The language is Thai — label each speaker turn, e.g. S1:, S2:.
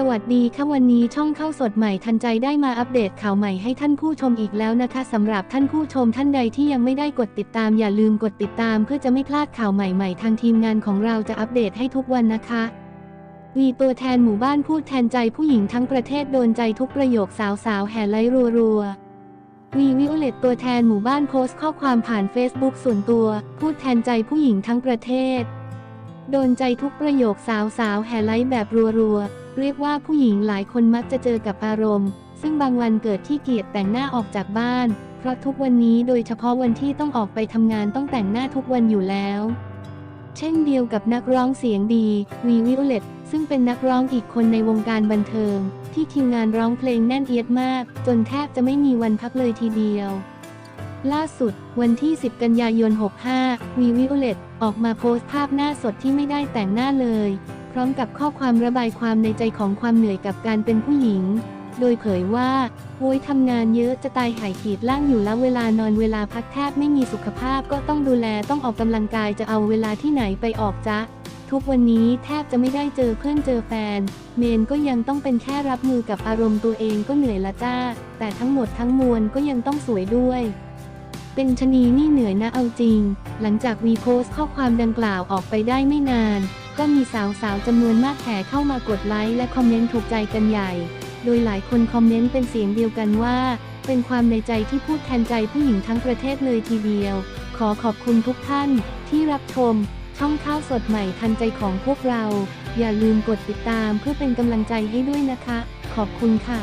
S1: สวัสดีค่ะวันนี้ช่องเข้าสดใหม่ทันใจได้มาอัปเดตข่าวใหม่ให้ท่านผู้ชมอีกแล้วนะคะสำหรับท่านผู้ชมท่านใดที่ยังไม่ได้กดติดตามอย่าลืมกดติดตามเพื่อจะไม่พลาดข่าวใหม่ๆ ทางทีมงานของเราจะอัปเดตให้ทุกวันนะคะวีตัวแทนหมู่บ้านพูดแทนใจผู้หญิงทั้งประเทศโดนใจทุกประโยคสาวๆแห่ไลค์รัวๆวีวิโอเลตตัวแทนหมู่บ้านโพสต์ข้อความผ่าน Facebook ส่วนตัว พูดแทนใจผู้หญิงทั้งประเทศ โดนใจทุกประโยคสาวสาวๆแห่ไลค์แบบรัวๆ เรียกว่าผู้หญิงหลายคนมักจะเจอกับอารมณ์ ซึ่งบางวันเกิดที่เกียจแต่งหน้าออกจากบ้าน เพราะทุกวันนี้โดยเฉพาะวันที่ต้องออกไปทำงานต้องแต่งหน้าทุกวันอยู่แล้ว เช่นเดียวกับนักร้องเสียงดีวีวิโอเลตซึ่งเป็นนักร้องอีกคนในวงการบันเทิง ที่ทีมงานร้องเพลงแน่นเอียดมาก จนแทบจะไม่มีวันพักเลยทีเดียว ล่าสุด วันที่ 10 กันยายน 65วีวิโอเลตออกมาโพสต์ภาพหน้าสดที่ไม่ได้แต่งหน้าเลย พร้อมกับข้อความระบายความในใจของความเหนื่อยกับการเป็นผู้หญิง โดยเผยว่าโวยทำงานเยอะจะตายหายขีดล่างอยู่แล้วเวลานอนเวลาพักแทบไม่มีสุขภาพก็ต้องดูแลต้องออกกำลังกายจะเอาเวลาที่ไหนไปออกจ๊ะทุกวันนี้แทบจะไม่ได้เจอเพื่อนเจอแฟน เมนก็ยังต้องเป็นแค่รับมือกับอารมณ์ตัวเองก็เหนื่อยละจ้า แต่ทั้งหมดทั้งมวลก็ยังต้องสวยด้วย เป็นชนีนี่เหนื่อยนะเอาจริง หลังจากวีโพสข้อความดังกล่าวออกไปได้ไม่นาน ก็มีสาวๆจำนวนมากแห่เข้ามากดไลค์และคอมเมนต์ถูกใจกันใหญ่ โดยหลายคนคอมเมนต์เป็นเสียงเดียวกันว่า เป็นความในใจที่พูดแทนใจผู้หญิงทั้งประเทศเลยทีเดียว ขอขอบคุณทุกท่านที่รับชม ช่องข้าวสดใหม่ทันใจของพวกเรา อย่าลืมกดติดตามเพื่อเป็นกำลังใจให้ด้วยนะคะ ขอบคุณค่ะ